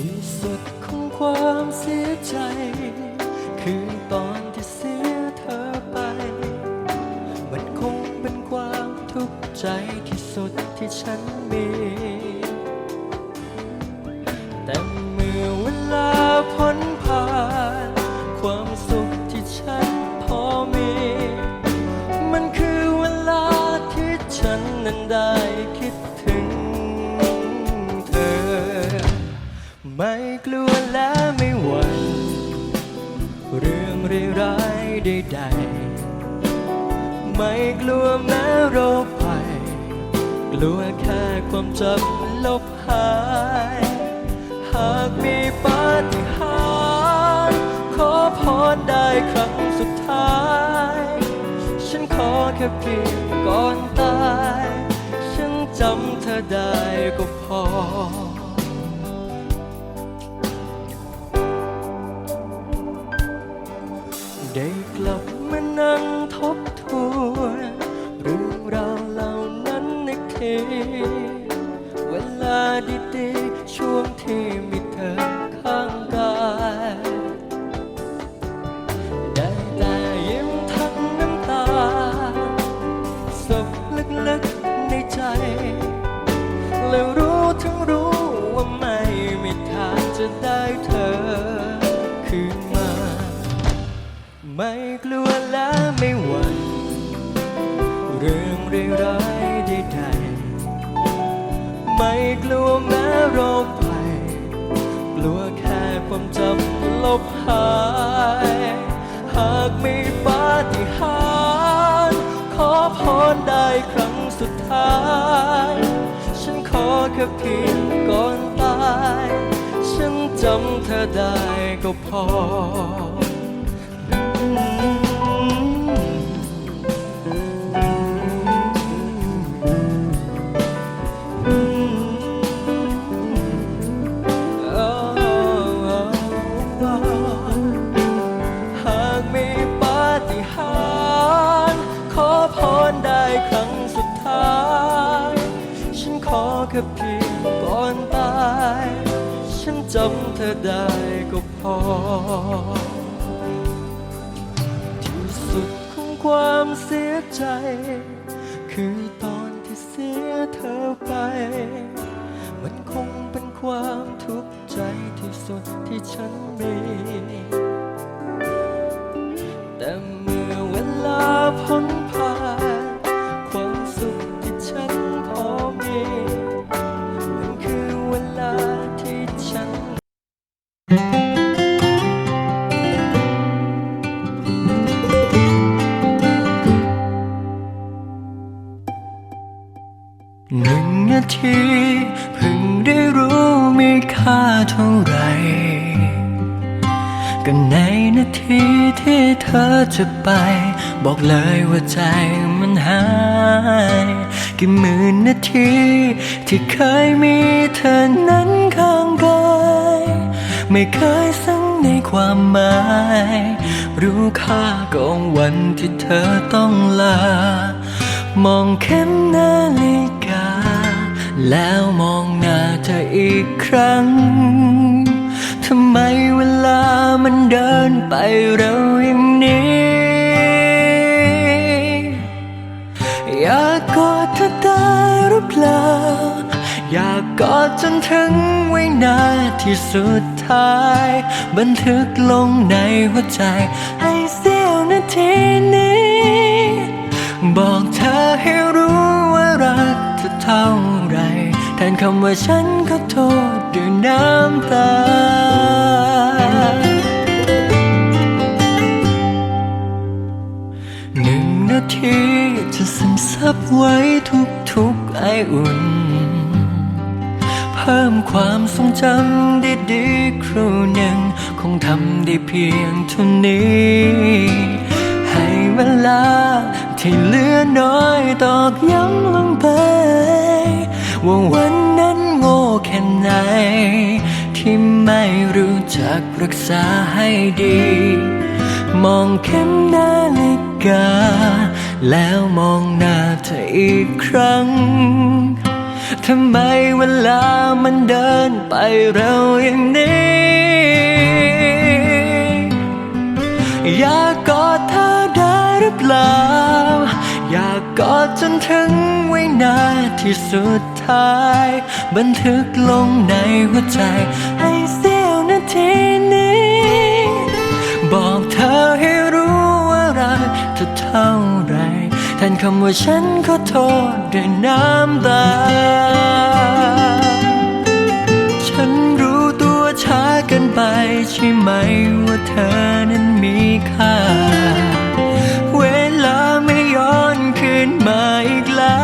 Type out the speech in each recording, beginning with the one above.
ที่สุดของความเสียใจ คือตอนที่เสียเธอไป มันคงเป็นความทุกข์ใจที่สุดที่ฉันมี ไม่กลัวและไม่หวั่นเรื่องร้ายใดๆไม่กลัวแม้โรคภัย กลัวแค่ความจำลบหาย หากมีปาฏิหาริย์ขอพรได้ครั้งสุดท้าย ฉันขอแค่เพียงก่อนตาย ฉันจำเธอได้ก็พอ เรื่องร้ายๆใดๆไม่กลัวแม้โรคภัยกลัวแค่ความจำลบหาย หากมีปาฏิหาริย์ขอพรได้ครั้งสุดท้าย ฉันขอแค่เพียงก่อนตาย ฉันจำเธอได้ก็พอ จำเธอได้ก็พอ ที่สุดของความเสียใจ คือตอนที่เสียเธอไป มันคงเป็นความทุกข์ใจที่สุดที่ฉันมีแต่ เท่าไรก็ในนาทีที่เธอจะไป บอกเลยว่าใจมันหายกี่หมื่นนาที ที่เคยมีเธอนั้นข้างกายไม่เคยสังในความหมาย รู้ค่าของวันที่เธอต้องลา มองเข็มนาฬิก แล้วมองหน้าเธออีกครั้ง ทำไมเวลามันเดินไปเร็วอย่างนี้ อยากกอดเธอได้หรือเปล่า อยากกอดจนถึงวินาทีสุดท้าย บันทึกลงในหัวใจ ให้เสี้ยวนาทีนี้ บอกเธอให้รู้ ท่าไรแทนคำว่าฉันขอโทษด้วยน้ำตา หนึ่งนาทีจะซึมซับไว้ทุกๆไออุ่น เพิ่มความทรงจำดีๆครูหนึ่ง คงทำได้เพียงเท่านี้ ให้เวลา ที่เหลือน้อยตอกย้ำลงไป ว่าวันนั้นโง่แค่ไหน ที่ไม่รู้จักรักษาให้ดี มองเข็มนาฬิกา แล้วมองหน้าเธออีกครั้งทำไมเวลามันเดินไปเร็วอย่างนี้ อยากกอดเธอได้ หรือเปล่า อยากกอดจนถึงวินาทีสุดท้าย บันทึกลงในหัวใจ ให้เสี้ยวนาทีนี้ บอกเธอให้รู้ว่ารักเธอเท่าไรแทนคำว่าฉันขอโทษด้วยน้ำตาฉันรู้ตัวช้าเกินไปใช่ไหมว่าเธอนั้นมีค่า นมาอีกแล้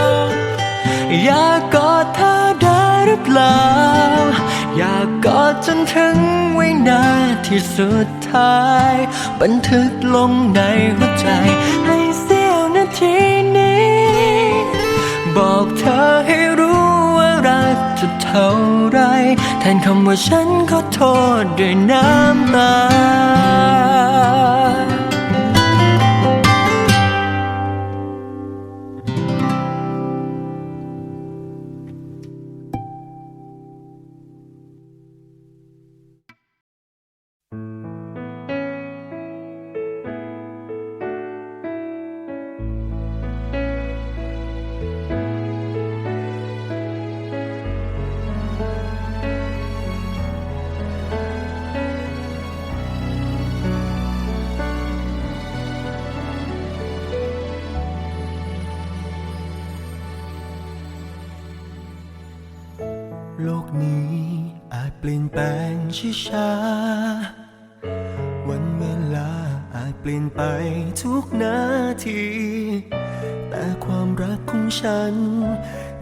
ว อยากกอดเธอได้หรือเปล่า อยากกอดจนถึงวินาทีสุดท้าย บันทึกลงในหัวใจ ให้เสี้ยวนาทีนี้ บอกเธอให้รู้ว่ารักจะเท่าไร แทนคำว่าฉันขอโทษด้วยน้ำตา ช้าๆ วันเวลาอาจเปลี่ยนไปทุกนาที แต่ความรักของฉัน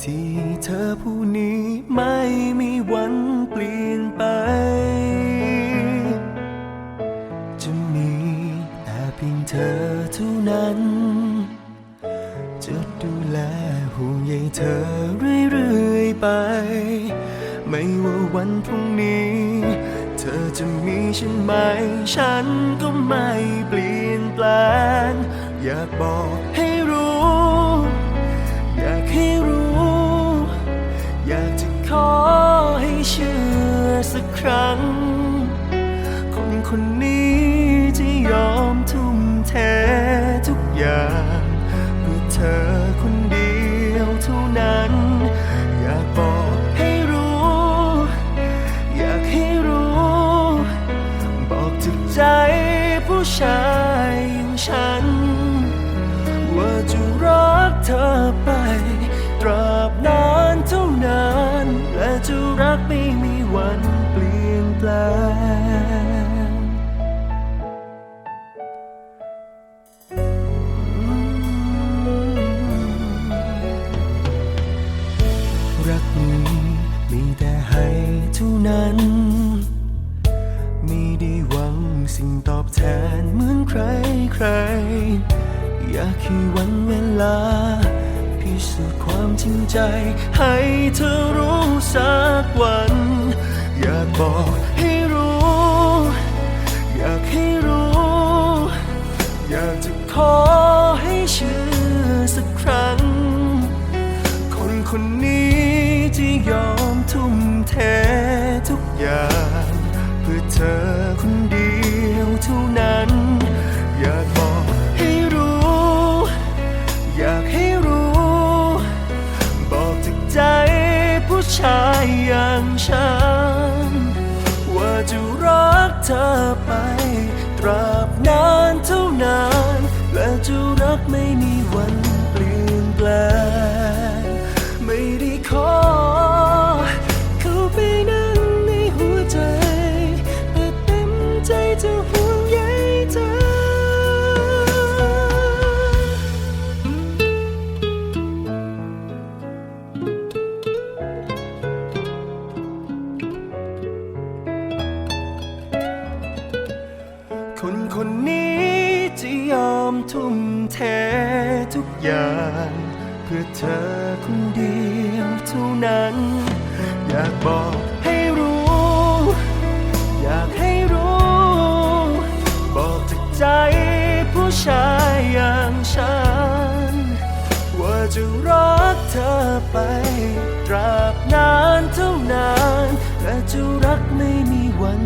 ที่เธอผู้นี้ไม่มีวันเปลี่ยนไป จะมีแต่เพียงเธอเท่านั้น จะดูแลห่วงใยเธอเรื่อยๆไป ไม่ว่าวันพรุ่งนี้ จะมีฉันไหม ฉันก็ไม่เปลี่ยนแปลง อยากบอกให้รู้ อยากให้รู้ อยากจะขอให้เชื่อสักครั้ง คนคนนี้จะยอมทุ่มเททุกอย่าง ผู้ชายอย่างฉัน ว่าจะรักเธอไป ตราบนานเท่านาน และจะรักไม่มีวัน ความจริงใจ ให้เธอรู้สักวัน อยากบอกให้รู้ อยากให้รู้ อยากจะขอให้เชื่อสักครั้ง คนคนนี้จะยอมทุ่มเททุกอย่าง เพื่อเธอคน อไป ตราบนานเท่านาน และจะรักไม่มีวัน อยากบอกให้รู้ อยากให้รู้ บอกจากใจผู้ชายอย่างฉัน ว่าจะรักเธอไป ตราบนานเท่านาน และจะรักไม่มีวัน